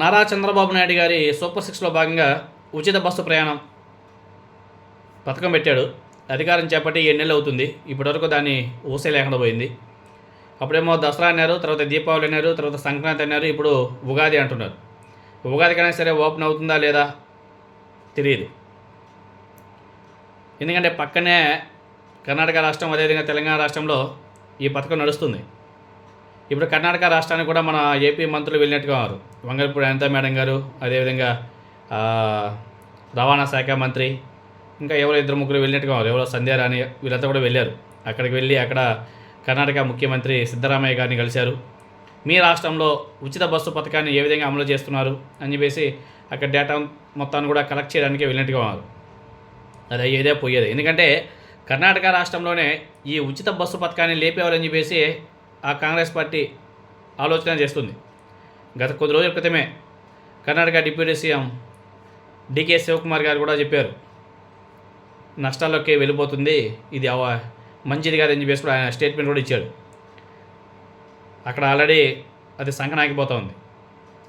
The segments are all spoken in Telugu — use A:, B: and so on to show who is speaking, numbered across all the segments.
A: నారా చంద్రబాబు నాయుడు గారి సూపర్ సిక్స్లో భాగంగా ఉచిత బస్సు ప్రయాణం పథకం పెట్టాడు. అధికారం చేపట్టి ఏడు నెలలు అవుతుంది. ఇప్పటివరకు దాన్ని ఊసే లేకుండా పోయింది. అప్పుడేమో దసరా అన్నారు తర్వాత దీపావళి అన్నారు తర్వాత సంక్రాంతి అన్నారు ఇప్పుడు ఉగాది అంటున్నారు. ఉగాదికైనా సరే ఓపెన్ అవుతుందా లేదా తెలియదు. ఎందుకంటే పక్కనే కర్ణాటక రాష్ట్రం అదేవిధంగా తెలంగాణ రాష్ట్రంలో ఈ పథకం నడుస్తుంది. ఇప్పుడు కర్ణాటక రాష్ట్రానికి కూడా మన ఏపీ మంత్రులు వెళ్ళినట్టుగా ఉన్నారు. వంగల్పూడి అనిత మేడం గారు అదేవిధంగా రవాణా శాఖ మంత్రి ఇంకా ఎవరో ఇద్దరు ముగ్గురు వెళ్ళినట్టుగా ఉన్నారు. ఎవరో సంధ్యారాణి వీళ్ళంతా కూడా వెళ్ళారు. అక్కడికి వెళ్ళి అక్కడ కర్ణాటక ముఖ్యమంత్రి సిద్ధరామయ్య గారిని కలిశారు. మీ రాష్ట్రంలో ఉచిత బస్సు పథకాన్ని ఏ విధంగా అమలు చేస్తున్నారు అని చెప్పేసి అక్కడ డేటా మొత్తాన్ని కూడా కలెక్ట్ చేయడానికి వెళ్ళినట్టుగా ఉన్నారు. అది అయ్యేదే పోయేది. ఎందుకంటే కర్ణాటక రాష్ట్రంలోనే ఈ ఉచిత బస్సు పథకాన్ని లేపేవారని చెప్పేసి ఆ కాంగ్రెస్ పార్టీ ఆలోచన చేస్తుంది. గత కొద్ది రోజుల క్రితమే Karnataka deputy CM decay Shivakumar garu కూడా చెప్పారు నష్టాల్లోకి వెళ్ళిపోతుంది ఇది అవ మంచిది కాదని చెప్పేసి కూడా ఆయన స్టేట్మెంట్ కూడా ఇచ్చాడు. అక్కడ ఆల్రెడీ అది సంకనాగిపోతూ ఉంది.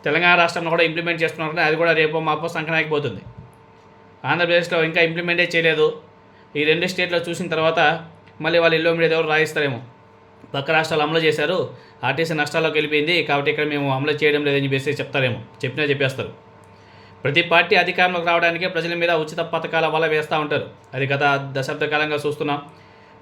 A: తెలంగాణ రాష్ట్రంలో కూడా ఇంప్లిమెంట్ చేస్తున్నారు అది కూడా రేపో మాపో సంకనాగిపోతుంది ఆంధ్రప్రదేశ్లో ఇంకా ఇంప్లిమెంటే చేయలేదు. ఈ రెండు స్టేట్లో చూసిన తర్వాత మళ్ళీ వాళ్ళు ఇల్లు మీద ఎవరు రాయిస్తారేమో. పక్క రాష్ట్రాలు అమలు చేశారు. ఆర్టీసీ నష్టాల్లోకి వెళ్ళిపోయింది. కాబట్టి ఇక్కడ మేము అమలు చేయడం లేదని చెప్పేసి చెప్తారేమో. చెప్పినా చెప్పేస్తారు. ప్రతి పార్టీ అధికారంలోకి రావడానికే ప్రజల మీద ఉచిత పథకాల వల్ల వేస్తూ ఉంటారు. అది గత దశాబ్ద కాలంగా చూస్తున్నాం.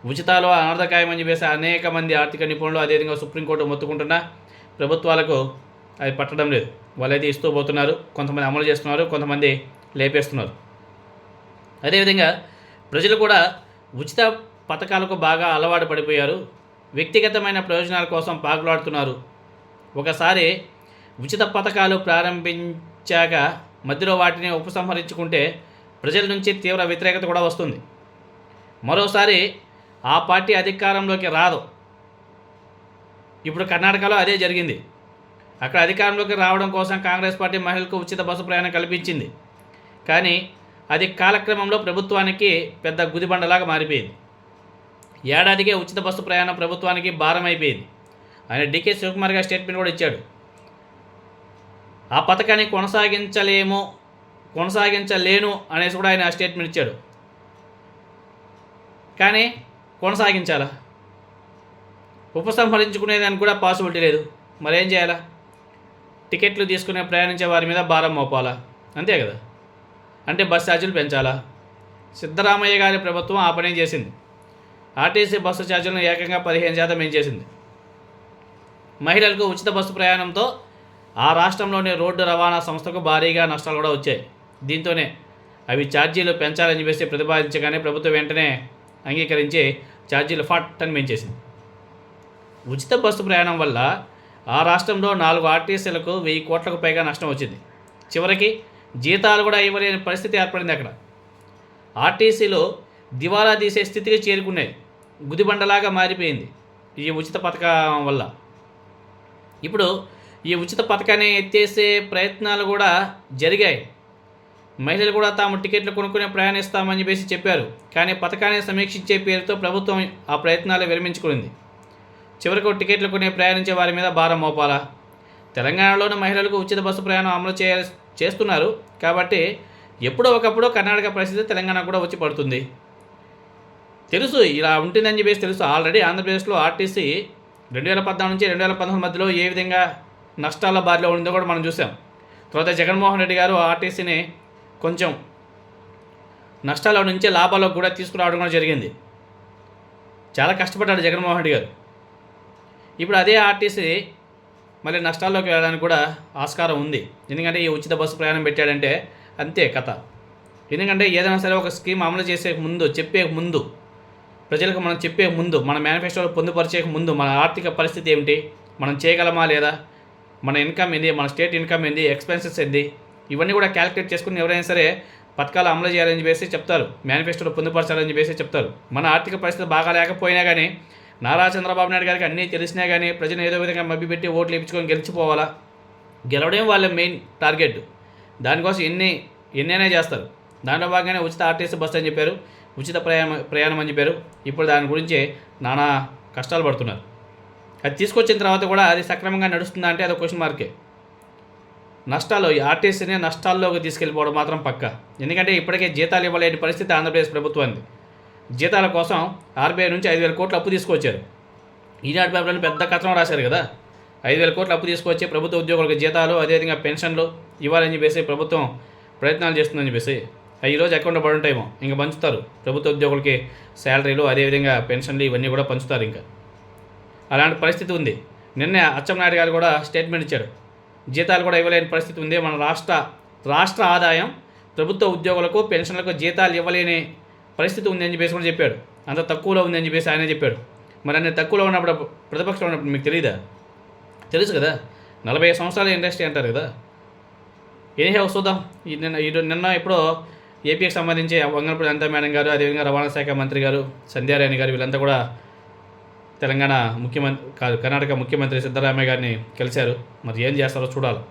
A: ఉచితాలు అనర్థకాయమని చెప్పేసి అనేక మంది ఆర్థిక నిపుణులు అదేవిధంగా సుప్రీంకోర్టు మొత్తుకుంటున్నా ప్రభుత్వాలకు అది పట్టడం లేదు. వాళ్ళైతే ఇస్తూ పోతున్నారు. కొంతమంది అమలు చేస్తున్నారు. కొంతమంది లేపేస్తున్నారు. అదేవిధంగా ప్రజలు కూడా ఉచిత పథకాలకు బాగా అలవాటు పడిపోయారు. వ్యక్తిగతమైన ప్రయోజనాల కోసం పాకులాడుతున్నారు. ఒకసారి ఉచిత పథకాలు ప్రారంభించాక మధ్యలో వాటిని ఉపసంహరించుకుంటే ప్రజల నుంచి తీవ్ర వ్యతిరేకత కూడా వస్తుంది. మరోసారి ఆ పార్టీ అధికారంలోకి రాదు. ఇప్పుడు కర్ణాటకలో అదే జరిగింది. అక్కడ అధికారంలోకి రావడం కోసం కాంగ్రెస్ పార్టీ మహిళలకు ఉచిత బస్సు ప్రయాణం కల్పించింది. కానీ అది కాలక్రమంలో ప్రభుత్వానికి పెద్ద గుదిబండలాగా మారిపోయింది. ఏడాదికే ఉచిత బస్సు ప్రయాణం ప్రభుత్వానికి భారం అయిపోయింది ఆయన డికే శివకుమార్ గారు స్టేట్మెంట్ కూడా ఇచ్చాడు. ఆ పథకాన్ని కొనసాగించలేము కొనసాగించలేను అనేసి కూడా ఆయన స్టేట్మెంట్ ఇచ్చాడు. కానీ కొనసాగించాలా? ఉపసంహరించుకునేదానికి కూడా పాసిబిలిటీ లేదు. మరేం చేయాలా? టికెట్లు తీసుకునే ప్రయాణించే వారి మీద భారం మోపాలా? అంతే కదా? అంటే బస్ ఛార్జీలు పెంచాలా? సిద్ధరామయ్య గారి ప్రభుత్వం ఆ పని చేసింది? ఆర్టీసీ బస్సు ఛార్జీలను ఏకంగా పదిహేను శాతం పెంచేసింది. మహిళలకు ఉచిత బస్సు ప్రయాణంతో ఆ రాష్ట్రంలోని రోడ్డు రవాణా సంస్థకు భారీగా నష్టాలు కూడా వచ్చాయి. దీంతోనే అవి ఛార్జీలు పెంచాలని చెప్పేసి ప్రతిపాదించగానే ప్రభుత్వం వెంటనే అంగీకరించి ఛార్జీలు ఫట్ అని పెంచేసింది. ఉచిత బస్సు ప్రయాణం వల్ల ఆ రాష్ట్రంలో నాలుగు ఆర్టీసీలకు వెయ్యి కోట్లకు పైగా నష్టం వచ్చింది. చివరికి జీతాలు కూడా ఇవ్వలేని పరిస్థితి ఏర్పడింది అక్కడ. ఆర్టీసీలో దివాలా తీసే స్థితికి చేరుకున్నాయి. గుదిబండలాగా మారిపోయింది ఈ ఉచిత పథకం వల్ల. ఇప్పుడు ఈ ఉచిత పథకాన్ని ఎత్తేసే ప్రయత్నాలు కూడా జరిగాయి. మహిళలు కూడా తాము టికెట్లు కొనుక్కునే ప్రయాణిస్తామని చెప్పేసి చెప్పారు. కానీ పథకాన్ని సమీక్షించే పేరుతో ప్రభుత్వం ఆ ప్రయత్నాలు విరమించుకుంది చివరకు టికెట్లు కొనే ప్రయాణించే వారి మీద భారం మోపాలా? తెలంగాణలోని మహిళలకు ఉచిత బస్సు ప్రయాణం అమలు చేయ చేస్తున్నారు. కాబట్టి ఎప్పుడో ఒకప్పుడు కర్ణాటక పరిస్థితి తెలంగాణ కూడా వచ్చి పడుతుంది. తెలుసు ఇలా ఉంటుందని చెప్పేసి తెలుసు. ఆల్రెడీ ఆంధ్రప్రదేశ్లో ఆర్టీసీ రెండు వేల పద్నాలుగు నుంచి రెండు వేల పంతొమ్మిది మధ్యలో ఏ విధంగా నష్టాల బారిలో ఉందో కూడా మనం చూసాం. తర్వాత జగన్మోహన్ రెడ్డి గారు ఆర్టీసీని కొంచెం నష్టాల నుంచి లాభాలకు కూడా తీసుకురావడం కూడా జరిగింది. చాలా కష్టపడ్డాడు జగన్మోహన్ రెడ్డి గారు. ఇప్పుడు అదే ఆర్టీసీ మళ్ళీ నష్టాల్లోకి వెళ్ళడానికి కూడా ఆస్కారం ఉంది. ఎందుకంటే ఈ ఉచిత బస్సు ప్రయాణం పెట్టాడంటే అంతే కథ. ఎందుకంటే ఏదైనా సరే ఒక స్కీమ్ అమలు చేసే ముందు చెప్పే ముందు ప్రజలకు మనం చెప్పే ముందు మన మేనిఫెస్టోలో పొందుపరిచే ముందు మన ఆర్థిక పరిస్థితి ఏమిటి? మనం చేయగలమా లేదా? మన ఇన్కమ్ ఏంది? మన స్టేట్ ఇన్కమ్ ఏంది? ఎక్స్పెన్సెస్ ఏంది? ఇవన్నీ కూడా క్యాలిక్యులేట్ చేసుకుని ఎవరైనా సరే పథకాలు అమలు చేయాలని చెప్పేసి చెప్తారు. మేనిఫెస్టోలో పొందుపరచాలని చెప్పేసి చెప్తారు. మన ఆర్థిక పరిస్థితి బాగా లేకపోయినా కానీ నారా చంద్రబాబు నాయుడు గారికి అన్నీ తెలిసినా కానీ ప్రజలు ఏదో విధంగా మభ్యపెట్టి ఓట్లు ఇప్పించుకొని గెలిచిపోవాలా? గెలవడం వాళ్ళ మెయిన్ టార్గెట్ దానికోసం ఎన్ని ఎన్నైనా చేస్తారు. దాంట్లో భాగంగానే ఉచిత ఆర్టీసీ బస్ అని చెప్పారు. ఉచిత ప్రయాణం ప్రయాణం అని చెప్పారు. ఇప్పుడు దాని గురించి నానా కష్టాలు పడుతున్నారు. అది తీసుకొచ్చిన తర్వాత కూడా అది సక్రమంగా నడుస్తుందా అంటే అది క్వశ్చన్ మార్కే నష్టాలు ఈ ఆర్టీసీనే నష్టాల్లోకి తీసుకెళ్ళిపోవడం మాత్రం పక్క. ఎందుకంటే ఇప్పటికే జీతాలు ఇవ్వలేని పరిస్థితి ఆంధ్రప్రదేశ్ ప్రభుత్వానికి జీతాల కోసం ఆర్బీఐ నుంచి ఐదు వేల కోట్లు అప్పు తీసుకొచ్చారు. ఈనాడు పేపర్లో పెద్ద కథనం రాశారు కదా. ఐదు వేల కోట్లు అప్పు తీసుకొచ్చి ప్రభుత్వ ఉద్యోగులకు జీతాలు అదేవిధంగా పెన్షన్లు ఇవ్వాలని చెప్పేసి ప్రభుత్వం ప్రయత్నాలు చేస్తుందని చెప్పేసి ఈరోజు అకౌంట్లో పడి ఉంటాయేమో ఇంకా పంచుతారు. ప్రభుత్వ ఉద్యోగులకి శాలరీలు అదేవిధంగా పెన్షన్లు ఇవన్నీ కూడా పంచుతారు ఇంకా. అలాంటి పరిస్థితి ఉంది. నిన్నే అచ్చెన్నాయుడు గారు కూడా స్టేట్మెంట్ ఇచ్చాడు. జీతాలు కూడా ఇవ్వలేని పరిస్థితి ఉంది. మన రాష్ట్ర రాష్ట్ర ఆదాయం ప్రభుత్వ ఉద్యోగులకు పెన్షన్లకు జీతాలు ఇవ్వలేని పరిస్థితి ఉంది అని చెప్పేసి కూడా చెప్పాడు. అంత తక్కువలో ఉంది అని చెప్పేసి ఆయనే చెప్పాడు. మరి అన్ని తక్కువలో ఉన్నప్పుడు ప్రతిపక్షంలో ఉన్నప్పుడు మీకు తెలియదా తెలుసు కదా. నలభై సంవత్సరాల ఇండస్ట్రీ అంటారు కదా. ఏహే చూద్దాం. నిన్న ఈ నిన్న ఎప్పుడో ఏపీకి సంబంధించి వంగనపూడి అనిత మేడం గారు అదేవిధంగా రవాణా శాఖ మంత్రి గారు సంధ్యారాయణ గారు వీళ్ళంతా కూడా తెలంగాణ ముఖ్యమంత్రి కాదు కర్ణాటక ముఖ్యమంత్రి సిద్ధరామయ్య గారిని కలిశారు. మరి ఏం చేస్తారో చూడాలి.